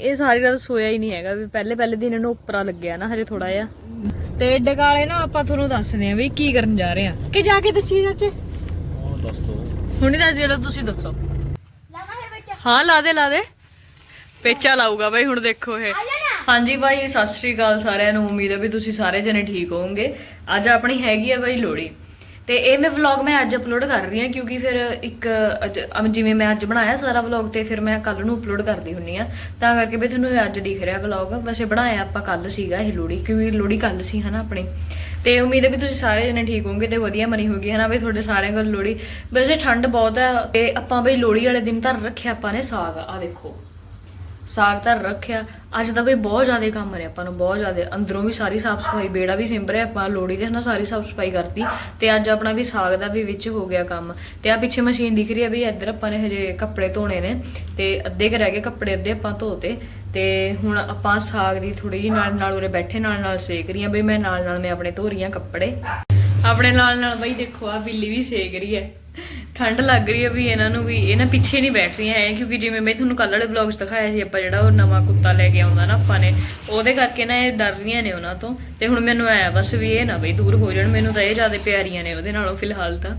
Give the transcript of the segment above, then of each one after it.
ਇਹ ਸਾਰੀ ਰਾਤ ਸੋਇਆ ਹੀ ਨਹੀਂ ਹੈਗਾ ਵੀ ਪਹਿਲੇ ਪਹਿਲੇ ਦਿਨ ਇਹਨੂੰ ਉੱਪਰਾ ਲੱਗਿਆ ਨਾ ਹਜੇ ਥੋੜਾ ਜਿਹਾ। ਤੇ ਡਕਾਲੇ ਨਾ ਆਪਾਂ ਤੁਹਾਨੂੰ ਦੱਸਦੇ ਆ ਵੀ ਕੀ ਕਰਨ ਜਾ ਰਹੇ ਆ ਕਿ ਜਾ ਕੇ ਦੱਸੀ ਚਾਚੇ? ਉਹ ਦੱਸ ਦੋ। ਹੁਣੇ ਦੱਸ ਜਿਹੜਾ ਤੁਸੀਂ ਦੱਸੋ। ਹਾਂ ਲਾ ਦੇ ਲਾ ਦੇ। ਪੇਚਾ ਲਾਊਗਾ ਬਾਈ ਹੁਣ ਦੇਖੋ ਇਹ। ਹਾਂਜੀ ਬਾਈ ਸਤਿ ਸ੍ਰੀ ਅਕਾਲ ਸਾਰਿਆਂ ਨੂੰ। ਉਮੀਦ ਹੈ ਵੀ ਤੁਸੀਂ ਸਾਰੇ ਜਣੇ ਠੀਕ ਹੋਵੋਗੇ। ਅੱਜ ਆਪਣੀ ਹੈਗੀ ਆ ਬਾਈ ਲੋੜੀ ਤੇ ਇਹ ਮੈਂ ਵਲੌਗ ਮੈਂ ਅੱਜ ਅਪਲੋਡ ਕਰ ਰਹੀ ਹਾਂ ਕਿਉਂਕਿ ਫਿਰ ਇੱਕ ਜਿਵੇਂ ਮੈਂ ਅੱਜ ਬਣਾਇਆ ਸਾਰਾ ਵਲੌਗ ਤੇ ਫਿਰ ਮੈਂ ਕੱਲ ਨੂੰ ਅਪਲੋਡ ਕਰਦੀ ਹੁੰਨੀ ਆ ਤਾਂ ਕਰਕੇ ਵੀ ਤੁਹਾਨੂੰ ਅੱਜ ਦਿਖ ਰਿਹਾ ਵਲੌਗ ਵੈਸੇ ਬਣਾਇਆ ਆਪਾਂ ਕੱਲ ਸੀਗਾ ਇਹ ਲੋੜੀ ਕਿਉਂਕਿ ਲੋੜੀ ਕੱਲ ਸੀ ਹਨਾ ਆਪਣੀ। ਤੇ ਉਮੀਦ ਹੈ ਵੀ ਤੁਸੀਂ ਸਾਰੇ ਜਣੇ ਠੀਕ ਹੋਵੋਗੇ ਤੇ ਵਧੀਆ ਮਨੀ ਹੋਗੀ ਹਨਾ ਵੀ ਤੁਹਾਡੇ ਸਾਰਿਆਂ ਕੋਲ ਲੋੜੀ ਵੈਸੇ ਠੰਡ ਬਹੁਤ ਹੈ ਤੇ ਆਪਾਂ ਬਈ ਲੋੜੀ ਵਾਲੇ ਦਿਨ ਤਾਂ ਰੱਖਿਆ ਆਪਾਂ ਨੇ ਸਾਗ ਆ ਦੇਖੋ। ਸਾਗ ਧਰ ਰੱਖਿਆ। ਅੱਜ ਤਾਂ ਬਈ ਬਹੁਤ ਜ਼ਿਆਦਾ ਕੰਮ ਰਿਹਾ ਆਪਾਂ ਨੂੰ, ਬਹੁਤ ਜ਼ਿਆਦਾ। ਅੰਦਰੋਂ ਵੀ ਸਾਰੀ ਸਾਫ਼ ਸਫ਼ਾਈ ਬੇੜਾ ਵੀ ਸਿੰਬਰ ਰਿਹਾ ਆਪਾਂ ਲੋੜੀ ਦੇ ਹਨਾ ਸਾਰੀ ਸਾਫ਼ ਸਫ਼ਾਈ ਕਰਤੀ। ਤੇ ਅੱਜ ਆਪਣਾ ਵੀ ਸਾਗ ਦਾ ਵੀ ਵਿੱਚ ਹੋ ਗਿਆ ਕੰਮ। ਤੇ ਆ ਪਿੱਛੇ ਮਸ਼ੀਨ ਦਿਖ ਰਹੀ ਹੈ ਵੀ ਇੱਧਰ ਆਪਾਂ ਨੇ ਹਜੇ ਕੱਪੜੇ ਧੋਣੇ ਨੇ। ਤੇ ਅੱਧੇ ਕੁ ਰਹਿ ਗਏ ਕੱਪੜੇ ਅੱਧੇ ਆਪਾਂ ਧੋਤੇ ਤੇ। ਹੁਣ ਆਪਾਂ ਸਾਗ ਦੀ ਥੋੜੀ ਜਿਹੀ ਨਾਲ ਨਾਲ ਉਰੇ ਬੈਠੇ, ਨਾਲ ਨਾਲ ਸੇਕ ਰਹੀ ਹਾਂ ਬਈ ਮੈਂ ਨਾਲ ਨਾਲ ਮੈਂ ਆਪਣੇ ਧੋ ਰਹੀ ਹਾਂ ਕੱਪੜੇ। ਆਪਣੇ ਨਾਲ ਨਾਲ ਬਈ ਦੇਖੋ ਆ ਬਿੱਲੀ ਵੀ ਸੇਕ ਰਹੀ ਹੈ। ਠੰਡ ਲੱਗ ਰਹੀ ਹੈ ਵੀ ਇਹਨਾਂ ਨੂੰ ਵੀ ਇਹ ਨਾ ਪਿੱਛੇ ਨਹੀਂ ਬੈਠ ਰਹੀਆਂ ਹੈ ਕਿਉਂਕਿ ਜਿਵੇਂ ਮੈਂ ਤੁਹਾਨੂੰ ਕੱਲ੍ਹ ਵਾਲੇ ਵਲੌਗਸ ਦਿਖਾਇਆ ਸੀ, ਆਪਾਂ ਜਿਹੜਾ ਉਹ ਨਵਾਂ ਕੁੱਤਾ ਲੈ ਕੇ ਆਉਂਦਾ ਨਾ ਆਪਾਂ ਨੇ, ਉਹਦੇ ਕਰਕੇ ਨਾ ਇਹ ਡਰ ਰਹੀਆਂ ਨੇ ਉਹਨਾਂ ਤੋਂ। ਤੇ ਹੁਣ ਮੈਨੂੰ ਆਇਆ ਬਸ ਵੀ ਇਹ ਨਾ ਬਈ ਦੂਰ ਹੋ ਜਾਣ, ਮੈਨੂੰ ਤਾਂ ਇਹ ਜ਼ਿਆਦਾ ਪਿਆਰੀਆਂ ਨੇ ਉਹਦੇ ਨਾਲੋਂ ਫਿਲਹਾਲ ਤਾਂ।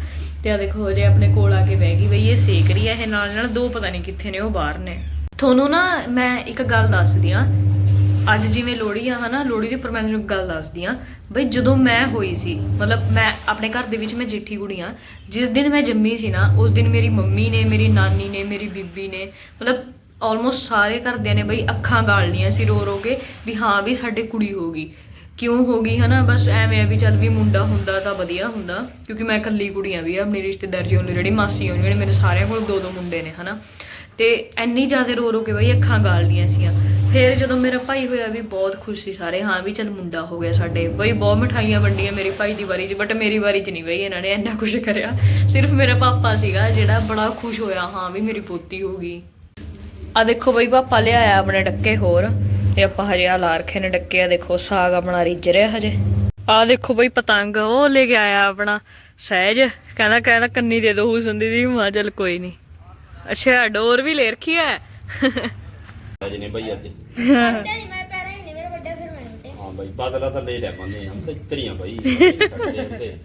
ਤੇ ਆ ਦੇਖੋ ਜੇ ਆਪਣੇ ਕੋਲ ਆ ਕੇ ਬਹਿ ਗਈ ਬਈ, ਇਹ ਸੇਕ ਰਹੀ ਹੈ ਇਹ ਨਾਲ ਨਾਲ ਦੋ ਪਤਾ ਨਹੀਂ ਕਿੱਥੇ ਨੇ, ਉਹ ਬਾਹਰ ਨੇ। ਤੁਹਾਨੂੰ ਨਾ ਮੈਂ ਇੱਕ ਗੱਲ ਦੱਸਦੀ ਆ ਅੱਜ ਜਿਵੇਂ ਲੋਹੜੀ ਆ, ਹਨਾ, ਲੋਹੜੀ ਦੇ ਉੱਪਰ ਮੈਂ ਤੁਹਾਨੂੰ ਇੱਕ ਗੱਲ ਦੱਸਦੀ ਆ ਬਈ ਜਦੋਂ ਮੈਂ ਹੋਈ ਸੀ, ਮਤਲਬ ਮੈਂ ਆਪਣੇ ਘਰ ਦੇ ਵਿੱਚ ਮੈਂ ਜੇਠੀ ਕੁੜੀ ਆ ਜਿਸ ਦਿਨ ਮੈਂ ਜੰਮੀ ਸੀ ਨਾ, ਉਸ ਦਿਨ ਮੇਰੀ ਮੰਮੀ ਨੇ, ਮੇਰੀ ਨਾਨੀ ਨੇ, ਮੇਰੀ ਬੀਬੀ ਨੇ, ਮਤਲਬ ਆਲਮੋਸਟ ਸਾਰੇ ਘਰਦਿਆਂ ਨੇ ਬਈ ਅੱਖਾਂ ਗਾਲ ਲੀਆਂ ਸੀ ਰੋ ਰੋ ਕੇ ਵੀ ਹਾਂ ਵੀ ਸਾਡੇ ਕੁੜੀ ਹੋ ਗਈ। ਕਿਉਂ ਹੋ ਗਈ, ਹਨਾ, ਬਸ ਐਵੇਂ ਆ ਵੀ ਚੱਲ ਵੀ ਮੁੰਡਾ ਹੁੰਦਾ ਤਾਂ ਵਧੀਆ ਹੁੰਦਾ, ਕਿਉਂਕਿ ਮੈਂ ਇਕੱਲੀ ਕੁੜੀ ਆ ਵੀ ਆ, ਮੇਰੀ ਰਿਸ਼ਤੇਦਾਰੀ ਉਹਨੇ ਜਿਹੜੀ ਮਾਸੀ ਹੋਣੀ, ਜਿਹੜੇ ਮੇਰੇ ਸਾਰਿਆਂ ਕੋਲ ਦੋ ਦੋ ਮੁੰਡੇ ਨੇ, ਹਨਾ। ਤੇ ਐਨੀ ਜ਼ਿਆਦਾ ਰੋ ਰੋ ਕੇ ਬਈ ਅੱਖਾਂ ਗਾਲਦੀਆਂ ਸੀਆਂ। ਫਿਰ ਜਦੋਂ ਮੇਰਾ ਭਾਈ ਹੋਇਆ ਵੀ ਬਹੁਤ ਖੁਸ਼ ਸੀ ਸਾਰੇ, ਹਾਂ ਵੀ ਚੱਲ ਮੁੰਡਾ ਹੋ ਗਿਆ ਸਾਡੇ। ਬਈ ਬਹੁਤ ਮਠਾਈਆਂ ਵੰਡੀਆਂ ਮੇਰੀ ਭਾਈ ਦੀ ਵਾਰੀ 'ਚ ਬਟ ਮੇਰੀ ਵਾਰੀ 'ਚ ਨਹੀਂ ਬਈ ਇਹਨਾਂ ਨੇ ਇੰਨਾ ਕੁਝ ਕਰਿਆ। ਸਿਰਫ ਮੇਰਾ ਪਾਪਾ ਸੀਗਾ ਜਿਹੜਾ ਬੜਾ ਖੁਸ਼ ਹੋਇਆ, ਹਾਂ ਵੀ ਮੇਰੀ ਪੋਤੀ ਹੋ ਗਈ। ਆ ਦੇਖੋ ਬਈ ਪਾਪਾ ਲਿਆਇਆ ਆਪਣੇ ਡੱਕੇ ਹੋਰ, ਤੇ ਆਪਾਂ ਹਜੇ ਆ ਲਾ ਰੱਖੇ ਨੇ ਡੱਕੇ ਆ ਦੇਖੋ ਸਾਗ ਆਪਣਾ ਰਿੱਝ ਰਿਹਾ ਹਜੇ। ਆ ਦੇਖੋ ਬਈ ਪਤੰਗ, ਉਹ ਲੈ ਕੇ ਆਇਆ ਆਪਣਾ ਸਹਿਜ। ਕਹਿੰਦਾ ਕਹਿੰਦਾ ਕੰਨੀ ਦੇ ਦੋ ਹੁਸਨ ਦੀ, ਮਾ ਚੱਲ ਕੋਈ ਨਹੀਂ। ਅੱਛਾ, ਡੋਰ ਵੀ ਲੈ ਰੱਖੀ ਹੈ? ਅੱਜ ਨੇ ਬਈ ਅੱਜ। ਡੈਡੀ ਮੈਂ ਪੈਰਾਂ ਹੀ ਨਹੀਂ ਮੇਰਾ ਵੱਡਾ ਫਿਰ ਮੈਂ ਵੱਡੇ ਹਾਂ ਬਈ ਬਦਲਾ ਤਾਂ ਲੈ ਲਿਆ ਬੰਦੇ ਹਮ ਤਾਂ ਇਤਰੀਆਂ ਬਈ ਸਾਡੇ ਹੁੰਦੇ।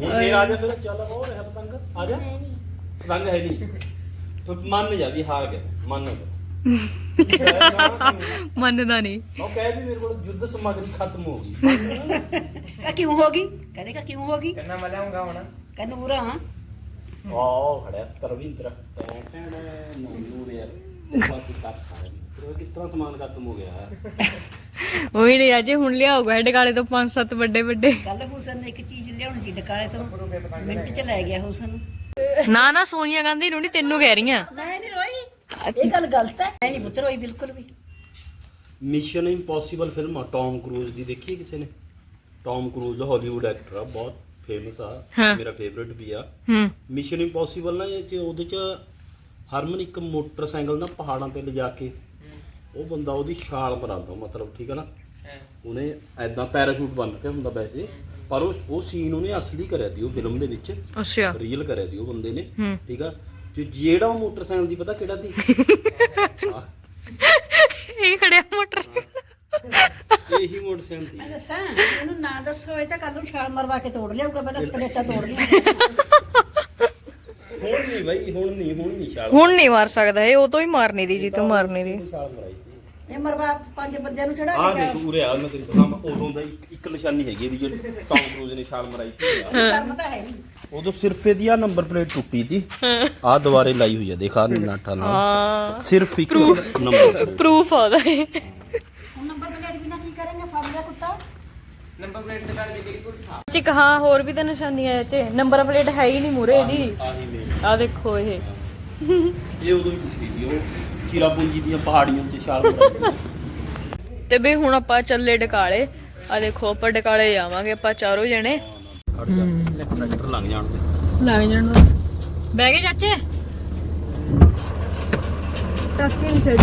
ਹੁਣ ਫੇਰ ਆ ਜਾ ਫਿਰ ਚੱਲ ਹੋ ਰਿਹਾ ਪਤੰਗ ਆ ਜਾ। ਮੈਂ ਨਹੀਂ। ਪਤੰਗ ਹੈ ਨਹੀਂ। ਤੂੰ ਮੰਨ ਜਾ ਵੀ ਹਾਰ ਗਿਆ ਮੰਨ ਜਾ। ਮੰਨਦਾ ਨਹੀਂ। ਉਹ ਕਹਿ ਵੀ ਮੇਰੇ ਕੋਲ ਯੁੱਧ ਸਮਗਰੀ ਖਤਮ ਹੋ ਗਈ। ਜਾ। ਕਾ ਕਿਉਂ ਹੋ ਗਈ? ਕਹੇਗਾ ਕਿਉਂ ਹੋ ਗਈ? ਕੰਨਾ ਮੈਂ ਲਿਆਉਂਗਾ ਹੁਣ। ਕਨੂਰਾ ਹਾਂ। ਆਹ ਖੜਿਆ ਤਰਵਿੰਦਰ। ਟੈਂ ਟੈਂ ਨੂਰ ਯਾਰ ਬਾਕੀ ਕਰ ਸਾਰੇ ਫਿਰ ਕਿਤਨਾ ਸਮਾਨ ਖਤਮ ਹੋ ਗਿਆ ਹੈ ਉਹੀ ਨਹੀਂ ਅਜੇ ਹੁਣ ਲਿਆਊਗਾ ਸਾਡੇ ਕਾਲੇ ਤੋਂ ਪੰਜ ਸੱਤ ਵੱਡੇ ਵੱਡੇ। ਕੱਲ ਹੁਸਨ ਨੇ ਇੱਕ ਚੀਜ਼ ਲਿਆਉਣੀ ਸੀ ਡਕਾਲੇ ਤੋਂ ਮਿੰਟ ਚ ਲੈ ਗਿਆ ਹੁਸਨ। ਨਾ ਨਾ ਸੋਨੀਆ ਗਾਂਧੀ ਨੂੰ ਨਹੀਂ ਤੈਨੂੰ ਕਹਿ ਰਹੀਆਂ ਮੈਂ ਨਹੀਂ ਰੋਈ ਇਹ ਗੱਲ ਗਲਤ ਹੈ। ਮੈਂ ਨਹੀਂ ਪੁੱਤਰ ਹੋਈ ਬਿਲਕੁਲ ਵੀ। ਮਿਸ਼ਨ ਇੰਪੋਸੀਬਲ ਫਿਲਮ ਆ ਟੌਮ ਕਰੂਜ਼ ਦੀ ਦੇਖੀ ਹੈ ਕਿਸੇ ਨੇ? ਟੌਮ ਕਰੂਜ਼ ਹਾਲੀਵੁੱਡ ਐਕਟਰ ਆ ਬਹੁਤ ਫੇਮਸ ਆ। ਮੇਰਾ ਫੇਵਰਿਟ ਵੀ ਆ। ਹੂੰ। ਮਿਸ਼ਨ ਇੰਪੋਸੀਬਲ ਨਾ ਇਹ ਚ ਉਹਦੇ ਚ ਹਰਮਨ ਇੱਕ ਮੋਟਰਸਾਈਕਲ ਨਾ ਪਹਾੜਾਂ ਤੇ ਲਿਜਾ ਕੇ ਉਹ ਬੰਦਾ ਉਹਦੀ ਛਾਲ ਮਰਾਉਂਦਾ ਮਤਲਬ ਠੀਕ ਹੈ ਨਾ? ਉਹਨੇ ਐਦਾਂ ਪੈਰਾਸ਼ੂਟ ਬੰਨ ਕੇ ਹੁੰਦਾ ਵੈਸੇ ਪਰ ਉਹ ਉਹ ਸੀਨ ਉਹਨੇ ਅਸਲੀ ਕਰਿਆ ਸੀ ਉਹ ਫਿਲਮ ਦੇ ਵਿੱਚ। ਅੱਛਾ। ਰੀਅਲ ਕਰਿਆ ਸੀ ਉਹ ਬੰਦੇ ਨੇ ਠੀਕ ਆ? ਤੇ ਜਿਹੜਾ ਉਹ ਮੋਟਰਸਾਈਕਲ ਦੀ ਪਤਾ ਕਿਹੜਾ ਸੀ? ਇਹ ਖੜਿਆ ਮੋਟਰ ਇਹੀ ਮੋਟਰਸਾਈਕਲ ਸੀ। ਮੈਂ ਦੱਸਾਂ ਇਹਨੂੰ ਨਾ ਦੱਸੋ ਇਹ ਤਾਂ ਕੱਲ ਨੂੰ ਛਾਲ ਮਰਵਾ ਕੇ ਤੋੜ ਲਿਆਊਗਾ ਪਹਿਲਾਂ ਸਕਲੇਟਾ ਤੋੜ ਲਿਆ ਨਹੀਂ ਬਾਈ ਹੁਣ ਨਹੀਂ ਹੁਣ ਨਹੀਂ ਛਾਲ ਹੁਣ ਨਹੀਂ ਮਾਰ ਸਕਦਾ ਇਹ ਉਹ ਤੋਂ ਹੀ ਮਾਰਨੀ ਦੀ ਜੀ ਤੋਂ ਮਾਰਨੀ ਦੀ। ਛਾਲ ਮਰਾਈ ਸੀ। ਇਹ ਮਰਵਾ ਪੰਜ ਬੰਦਿਆਂ ਨੂੰ ਚੜਾ ਆਹ ਕੇ ਦੇਖ ਉਰੇ ਆ ਮੈਂ ਤੈਨੂੰ ਦਿਖਾਵਾਂ ਉਦੋਂ ਦਾ ਇੱਕ- ਇੱਕ ਨਿਸ਼ਾਨੀ ਹੈਗੀ ਇਹਦੀ ਜਿਹੜੀ ਟੌਮ ਕਰੂਜ਼ ਨੇ ਛਾਲ ਮਰਾਈ ਸੀ। ਸ਼ਰਮ ਤਾਂ ਹੈ ਨਹੀਂ। ਉਦੋਂ ਸਿਰਫ ਇਹਦੀ ਆ ਨੰਬਰ ਪਲੇਟ ਟੁੱਟੀ ਸੀ। ਆ ਦੁਬਾਰੇ ਲਾਈ ਹੋਈ ਆ ਦੇਖਾ ਨਾਟਾ ਨਾਲ ਹਾਂ। ਸਿਰਫ ਇੱਕ ਨੰਬਰ ਪ੍ਰੂਫ ਆਦਾ ਇਹ ਹੁਣ ਨੰਬਰ ਪਲੇਟ ਬਿਨਾ ਕੀ ਕਰਾਂਗੇ ਫੜ ਲਿਆ ਕੁੱਤਾ ਨੰਬਰ ਪਲੇਟ ਤੇ ਕਾਲ ਦੀ ਬਿਲਕੁਲ ਸਾਫ਼ ਚਿਕ ਹਾਂ ਹੋਰ ਵੀ ਤਾਂ ਨਿਸ਼ਾਨੀਆਂ ਇਹ ਚ ਨੰਬਰ ਪਲੇਟ ਹੈ ਹੀ ਨਹੀਂ ਮੂਰੇ ਇਹਦੀ। ਆਹੀ ਮੇਨ ਆ ਦੇਖੋ ਇਹ। ਇਹ ਉਦੋਂ ਹੀ ਟੁੱਟੀ ਸੀ ਉਹ। ਚਿਰਾਪੁੰਜੀ ਦੀਆਂ ਪਹਾੜੀਆਂ 'ਚ ਛਾਲ ਮਰਾਈ ਤੇ ਬਈ ਹੁਣ ਆਪਾਂ ਚੱਲੇ ਡਕਾਲੇ। ਆ ਦੇਖੋ ਆਪਾਂ ਡਕਾਲੇ ਜਾਵਾਂਗੇ ਆਪਾਂ ਚਾਰੋਂ ਜਣੇ। ਖੜ ਜਾ। ਟਰੈਕਟਰ ਲੰਘ ਜਾਣ ਦੇ। ਲੱਗ ਜਾਣ ਦੋ। ਬਹਿ ਗਏ ਚਾਚੇ? ਟੱਕੀ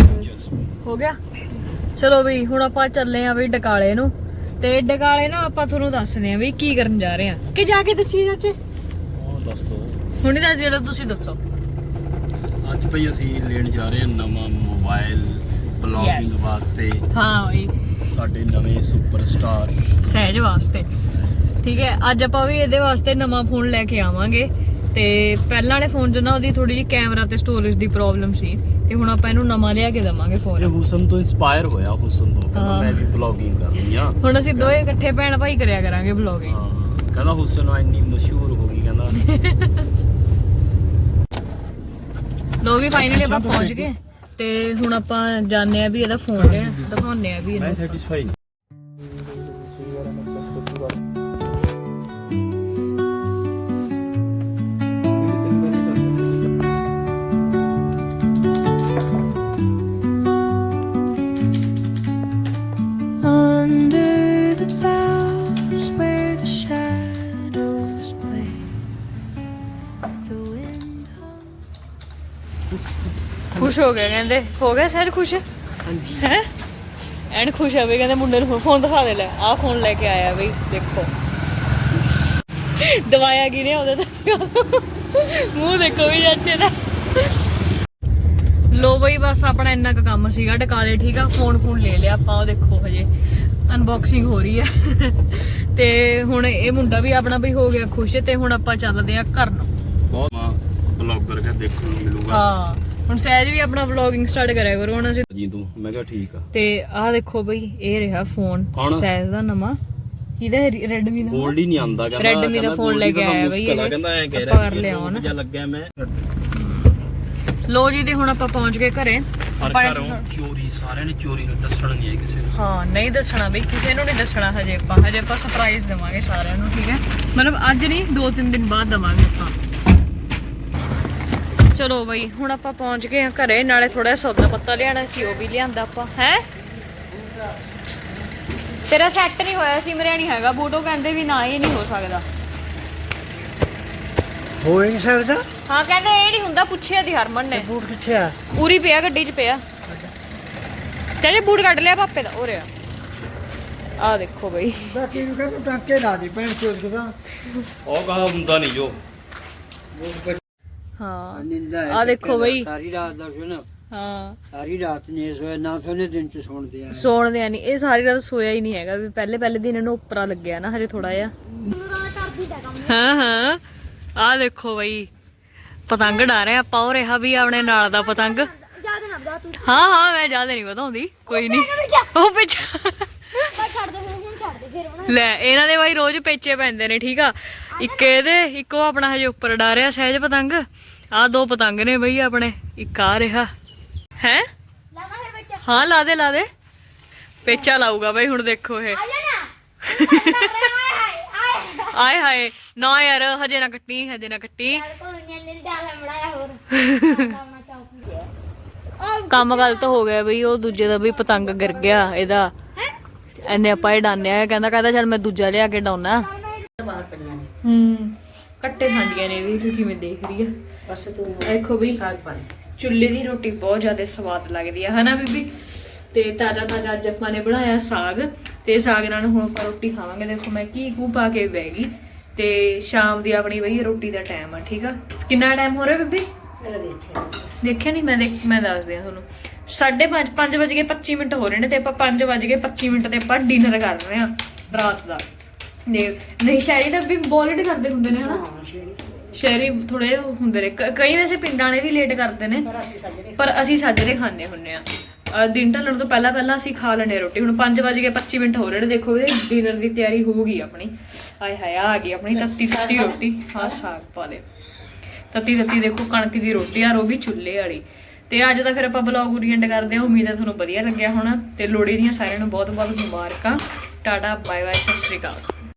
ਹੋ ਗਿਆ? ਚਲੋ ਬਈ ਹੁਣ ਆਪਾਂ ਚੱਲੇ ਆਂ ਬਈ ਡਕਾਲੇ ਨੂੰ। ਤੇ ਡਕਾਲੇ ਨਾ ਆਪਾਂ ਤੁਹਾਨੂੰ ਦੱਸਦੇ ਆਂ ਵੀ ਕੀ ਕਰਨ ਜਾ ਰਹੇ ਆਂ ਕਿ ਜਾ ਕੇ ਦੱਸੀਏ ਚਾਚੇ? ਉਹ ਦੱਸ ਦੋ। ਹੁਣੇ ਦੱਸ ਜਿਹੜਾ ਤੁਸੀਂ ਦੱਸੋ। ਅੱਜ ਭਈ ਅਸੀਂ ਲੈਣ ਜਾ ਰਹੇ ਹਾਂ ਨਵਾਂ ਮੋਬਾਈਲ ਵਾਸਤੇ। ਹਾਂ ਬਈ। ਸਾਡੇ ਨਵੇਂ ਸੁਪਰਸਟਾਰ ਸਹਿਜ ਵਾਸਤੇ। ਠੀਕ ਹੈ ਅੱਜ ਆਪਾਂ ਵੀ ਇਹਦੇ ਵਾਸਤੇ ਨਵਾਂ ਫੋਨ ਲੈ ਕੇ ਆਵਾਂਗੇ। ਤੇ ਪਹਿਲਾਂ ਵਾਲੇ ਫੋਨ 'ਚ ਨਾ ਉਹਦੀ ਥੋੜੀ ਜਿਹੀ ਕੈਮਰਾ ਤੇ ਸਟੋਰੇਜ ਦੀ ਪ੍ਰੋਬਲਮ ਸੀ। ਤੇ ਹੁਣ ਆਪਾਂ ਇਹਨੂੰ ਨਵਾਂ ਲਿਆ ਕੇ ਦੇਵਾਂਗੇ ਇਹ ਫੋਨ ਹੁਸਨ ਤੋਂ ਇਨਸਪਾਇਰ ਹੋਇਆ ਹੁਸਨ ਤੋਂ। ਕਹਿੰਦਾ ਹਾਂ। ਮੈਂ ਵੀ ਬਲੌਗਿੰਗ ਕਰਨੀ ਆ। ਹੁਣ ਅਸੀਂ ਦੋਏ ਇਕੱਠੇ ਭੈਣ ਭਾਈ ਕਰਿਆ ਕਰਾਂਗੇ ਵਲੌਗਿੰਗ ਹਾਂ। ਕਹਿੰਦਾ ਹੁਸਨ ਇੰਨੀ ਮਸ਼ਹੂਰ ਹੋ ਗਈ ਕਹਿੰਦਾ। ਲੋ ਵੀ ਫਾਈਨਲੀ ਆਪਾਂ ਪਹੁੰਚ ਗਏ। ਤੇ ਹੁਣ ਆਪਾਂ ਜਾਣਦੇ ਆ ਵੀ ਇਹਦਾ ਫੋਨ ਲੈਣ ਦਿਖਾਉਂਦੇ ਆ ਵੀ ਇਹਨੂੰ। ਸੈਟੀਸਫਾਈ ਖੁਸ਼ ਹੋ ਗਏ ਕਹਿੰਦੇ ਹੋ ਗਏ ਸਹਿਜ ਖੁਸ਼? ਹਾਂਜੀ। ਹੈ? ਐਨ ਖੁਸ਼ ਆ ਕਹਿੰਦੇ ਮੁੰਡੇ ਨੂੰ ਫੋਨ ਦਿਖਾ ਦੇ ਲੈ ਆਹ ਫੋਨ ਲੈ ਕੇ ਆਇਆ ਬਈ ਦੇਖੋ। ਦਵਾਇਆ ਕੀ ਨੇ ਉਹਦੇ ਤੇ? ਮੂੰਹ ਦੇਖੋ ਵੀ ਚਾਚੇ ਦਾ। ਲੋ ਬਈ ਬਸ ਆਪਣਾ ਇੰਨਾ ਕੁ ਕੰਮ ਸੀਗਾ ਟਕਾਲੇ ਠੀਕ ਆ? ਫੋਨ ਫੋਨ ਲੈ ਲਿਆ ਆਪਾਂ ਉਹ ਦੇਖੋ ਹਜੇ ਅਨਬਾਕਸਿੰਗ ਹੋ ਰਹੀ ਹੈ ਤੇ ਹੁਣ ਇਹ ਮੁੰਡਾ ਵੀ ਆਪਣਾ ਵੀ ਹੋ ਗਿਆ ਖੁਸ਼ ਤੇ ਹੁਣ ਆਪਾਂ ਚੱਲਦੇ ਆ ਘਰ ਨੂੰ। ਬਹੁਤ ਬਲੌਗਰ ਕਾ ਦੇਖਣ ਨੂੰ ਮਿਲੂਗਾ। ਹਾਂ। ਹੁਣ ਸਹਿਜ ਵੀ ਆਪਣਾ ਵਲੌਗਿੰਗ ਸਟਾਰਟ ਕਰਿਆ ਕਰੋ ਹੁਣ ਅਸੀਂ ਜੀ ਤੂੰ ਮੈਂ ਕਿਹਾ ਠੀਕ ਆ। ਤੇ ਆਹ ਦੇਖੋ ਬਈ ਇਹ ਰਿਹਾ ਫੋਨ ਕੌਣ? ਸੈਜ਼ ਦਾ ਨਵਾਂ। ਇਹਦਾ ਰੈਡਮੀ ਦਾ। ਹੋਲਡ ਹੀ ਨਹੀਂ ਆਂਦਾ ਕਹਿੰਦਾ Redmi ਦਾ ਕਹਿੰਦਾ phone ਲੈ ਕੇ ਆਇਆ ਬਈ ਮੁਸ਼ਕਿਲ ਆ, ਇਹ। ਕਹਿੰਦਾ ਐ ਕਹਿ ਆਪਾਂ ਰਿਹਾ ਕਰ ਲਿਆ ਹੁਣ। ਜਾਂ ਲੱਗਿਆ ਮੈਂ। ਲੋ ਜੀ ਤੇ ਹੁਣ ਆਪਾਂ ਪਹੁੰਚ ਗਏ ਘਰੇ। ਪਰ ਆਪਾਂ ਨੇ- ਘਰੋਂ ਚੋਰੀ ਸਾਰਿਆਂ ਨੇ ਚੋਰੀ ਨੂੰ ਦੱਸਣ ਨਹੀਂ ਆਈ ਕਿਸੇ ਨੂੰ। ਹਾਂ ਨਹੀਂ ਦੱਸਣਾ ਬਈ ਕਿਸੇ ਨੂੰ ਨਹੀਂ ਦੱਸਣਾ ਹਜੇ ਆਪਾਂ। ਹਜੇ ਆਪਾਂ ਸਰਪ੍ਰਾਈਜ਼ ਦੇਵਾਂਗੇ ਸਾਰਿਆਂ ਨੂੰ ਠੀਕ ਹੈ? ਮਤਲਬ ਅੱਜ ਨਹੀਂ ਦੋ ਤਿੰਨ ਦਿਨ ਬਾਅਦ ਦੇਵਾਂਗੇ ਆਪਾਂ। ਚਲੋ ਬਈ ਹੁਣ ਆਪਾਂ ਪਹੁੰਚ ਗਏ ਆ ਘਰੇ ਨਾਲੇ ਥੋੜਾ ਸੌਦਾ ਪੱਤਾ ਲਿਆਣਾ ਸੀ ਉਹ ਵੀ ਲਿਆਂਦਾ ਆਪਾਂ ਹੈ? ਤੇਰਾ ਸੈੱਟ ਨਹੀਂ ਹੋਇਆ ਸੀ ਮੇਰੇ ਨਹੀਂ ਹੈਗਾ ਬੂਟੋ ਕਹਿੰਦੇ ਵੀ ਨਾ ਇਹ ਨਹੀਂ ਹੋ ਸਕਦਾ। ਹੋ ਹੀ ਨਹੀਂ ਸਕਦਾ? ਹਾਂ ਕਹਿੰਦੇ ਇਹ ਨਹੀਂ ਹੁੰਦਾ ਪੁੱਛਿਆ ਦੀ ਹਰਮਨ ਨੇ। ਬੂਟ ਕਿੱਥੇ ਆ? ਉਰੀ ਪਿਆ ਗੱਡੀ 'ਚ ਪਿਆ। ਕਹਿੰਦੇ ਬੂਟ ਕੱਢ ਲਿਆ ਪਾਪੇ ਦਾ ਉਹ ਰਿਹਾ। ਆ ਦੇਖੋ ਬਈ। ਬਾਕੀ ਨੂੰ ਕਹਿੰਦਾ ਟਾਂਕੇ ਲਾ ਦੀ ਭੈਣ ਚੋਦ ਦਾ। ਉਹ ਕਹਾ ਹੁੰਦਾ ਨਹੀਂ ਜੋ। ਹਾਂ। ਨਿੰਦਾ ਆ ਦੇਖੋ ਬਈ। ਸਾਰੀ ਰਾਤ ਦਾ ਸੁਣ। ਹਾਂ। ਸਾਰੀ ਰਾਤ ਨਹੀਂ ਸੋਇਆ ਨਾ ਸੋਨੇ ਦਿਨ ਚ ਸੌਣਦੇ ਆ ਸੌਣ ਦੇ ਨਹੀਂ ਇਹ ਸਾਰੀ ਰਾਤ ਸੋਇਆ ਹੀ ਨਹੀਂ ਹੈਗਾ ਵੀ ਪਹਿਲੇ ਪਹਿਲੇ ਦਿਨ ਇਹਨੂੰ ਉੱਪਰਾ ਲੱਗਿਆ ਨਾ ਹਜੇ ਥੋੜਾ ਜਿਹਾ। ਹਾਂ ਹਾਂ। ਆ ਦੇਖੋ ਬਈ। ਪਤੰਗ ਡਾ ਰਹੇ ਆਪਾਂ ਉਹ ਰਿਹਾ ਵੀ ਆਪਣੇ ਨਾਲ ਦਾ ਪਤੰਗ। ਜ਼ਿਆਦਾ ਨਾ ਬਦਾ ਤੂੰ। ਹਾਂ ਹਾਂ ਮੈਂ ਜ਼ਿਆਦਾ ਨਹੀਂ ਵਧਾਉਂਦੀ ਕੋਈ ਨਹੀਂ ਉਹ ਪਿੱਛੇ ਬਸ ਛੱਡ ਦੇ ਹੁਣ ਹੁਣ ਛੱਡ ਦੇ ਫਿਰ ਹੁਣ। ਲੈ ਇਹਨਾਂ ਦੇ ਬਾਈ ਰੋਜ਼ ਪੇਚੇ ਪੈਂਦੇ ਨੇ ਠੀਕ ਆ? ਇੱਕ ਇਹਦੇ ਇੱਕ ਆਪਣਾ ਹਜੇ ਉੱਪਰ ਡਾ ਰਿਹਾ ਸਹਿਜ ਪਤੰਗ। ਆ ਦੋ ਪਤੰਗ ਨੇ ਬਈ ਆਪਣੇ ਇੱਕ ਆ ਰਿਹਾ। ਹੈ? ਹਾਂ ਲਾ ਦੇ ਲਾ ਦੇ। ਪੇਚਾ ਲਾਊਗਾ ਬਈ ਹੁਣ ਦੇਖੋ ਇਹ। ਆਏ ਹਾਏ ਨਾ ਯਾਰ ਹਜੇ ਨਾ ਕੱਟੀ ਹਜੇ ਨਾ ਕੱਟੀ। ਕੰਮ ਗਲਤ ਹੋ ਗਿਆ ਬਈ ਉਹ ਦੂਜੇ ਦਾ ਵੀ ਪਤੰਗ ਗਿਰ ਗਿਆ ਇਹਦਾ। ਐਨੇ ਆਪਾਂ ਇਹ ਡਾਨਿਆ ਕਹਿੰਦਾ ਕਹਿੰਦਾ ਚੱਲ ਮੈਂ ਦੂਜਾ ਲਿਆ ਕੇ ਡਾਉਣਾ ਹੂੰ ਕੱਟੇ ਖਾਂਦੀਆਂ ਨੇ ਵੀ ਕਿ ਕਿਵੇਂ ਦੇਖ ਰਹੀ ਆ? ਬਸ ਤੂੰ ਦੇਖੋ ਬਈ ਸਾਗ ਪਾ ਚੁੱਲ੍ਹੇ ਦੀ ਰੋਟੀ ਬਹੁਤ ਜ਼ਿਆਦਾ ਸਵਾਦ ਲੱਗਦੀ ਆ ਹਨਾ ਬੀਬੀ? ਤੇ ਤਾਜ਼ਾ ਤਾਜ਼ਾ ਅੱਜ ਆਪਾਂ ਨੇ ਬਣਾਇਆ ਸਾਗ ਤੇ ਸਾਗ ਨਾਲ ਹੁਣ ਆਪਾਂ ਰੋਟੀ ਖਾਵਾਂਗੇ। ਦੇਖੋ ਮੈਂ ਕੀ ਕੂ ਪਾ ਕੇ ਬਹਿ ਗਈ ਤੇ ਸ਼ਾਮ ਦੀ ਆਪਣੀ ਬਈ ਰੋਟੀ ਦਾ ਟਾਈਮ ਆ ਠੀਕ ਆ? ਕਿੰਨਾ ਟਾਈਮ ਹੋ ਰਿਹਾ ਬੀਬੀ? ਮੇਰਾ ਦੇਖਿਆ ਦੇਖਿਆ ਨਹੀਂ ਮੈਂ ਦੇਖ ਮੈਂ ਦੱਸਦੀ ਆ ਤੁਹਾਨੂੰ। 5:30 5 ਵਜ ਕੇ 25 ਮਿੰਟ ਹੋ ਰਹੇ ਨੇ ਤੇ ਆਪਾਂ 5 ਵਜ ਕੇ 25 ਮਿੰਟ ਤੇ ਆਪਾਂ ਡਿਨਰ ਕਰ ਰਹੇ ਆ ਰਾਤ ਦਾ। ਨੇ ਨਹੀਂ ਸ਼ਾਇਰੀ ਦਾ ਵੀ ਲੇਟ ਕਰਦੇ ਹੁੰਦੇ ਨੇ ਹਨਾ? ਸ਼ਹਿਰੀ ਥੋੜੇ ਹੁੰਦੇ ਨੇ। ਕ- ਕਈ ਵੈਸੇ ਪਿੰਡਾਂ ਵਾਲੇ ਵੀ ਲੇਟ ਕਰਦੇ ਨੇ। ਪਰ ਅਸੀਂ ਸਾਜਰੇ ਖਾਂਦੇ ਹੁੰਨੇ ਆ। ਅਹ ਦਿਨ ਢਲਣ ਤੋਂ ਪਹਿਲਾਂ ਪਹਿਲਾਂ ਅਸੀਂ ਖਾ ਲੈਣੇ ਰੋਟੀ। ਹੁਣ 5 ਵਜ ਕੇ 25 ਮਿੰਟ ਹੋ ਰਹੇ ਨੇ ਦੇਖੋ ਵੀ ਡਿਨਰ ਦੀ ਤਿਆਰੀ ਹੋ ਗਈ ਆਪਣੀ। ਆਏ ਹਾਏ ਆ ਗਈ ਆਪਣੀ ਤੱਤੀ ਤੱਤੀ ਰੋਟੀ। ਹਾਂ ਸਾਗ ਪਾ ਦੇ ਤੱਤੀ ਤੱਤੀ ਦੇਖੋ ਕਣਕ ਦੀ ਰੋਟੀ ਆ ਉਹ ਵੀ ਚੁੱਲ੍ਹੇ ਵਾਲੀ। ਤੇ ਅੱਜ ਦਾ ਫਿਰ ਆਪਾਂ ਬਲੌਗ ਉਰੀਐਂਡ ਕਰਦੇ ਹਾਂ। ਉਮੀਦ ਹੈ ਤੁਹਾਨੂੰ ਵਧੀਆ ਲੱਗਿਆ ਹੋਣਾ। ਤੇ ਲੋਹੜੀ ਦੀਆਂ ਸਾਰਿਆਂ ਨੂੰ ਬਹੁਤ ਬਹੁਤ ਮੁਬਾਰਕਾਂ। ਟਾਟਾ ਬਾਏ ਬਾਏ ਸਤਿ ਸ਼੍ਰੀ ਅਕਾਲ।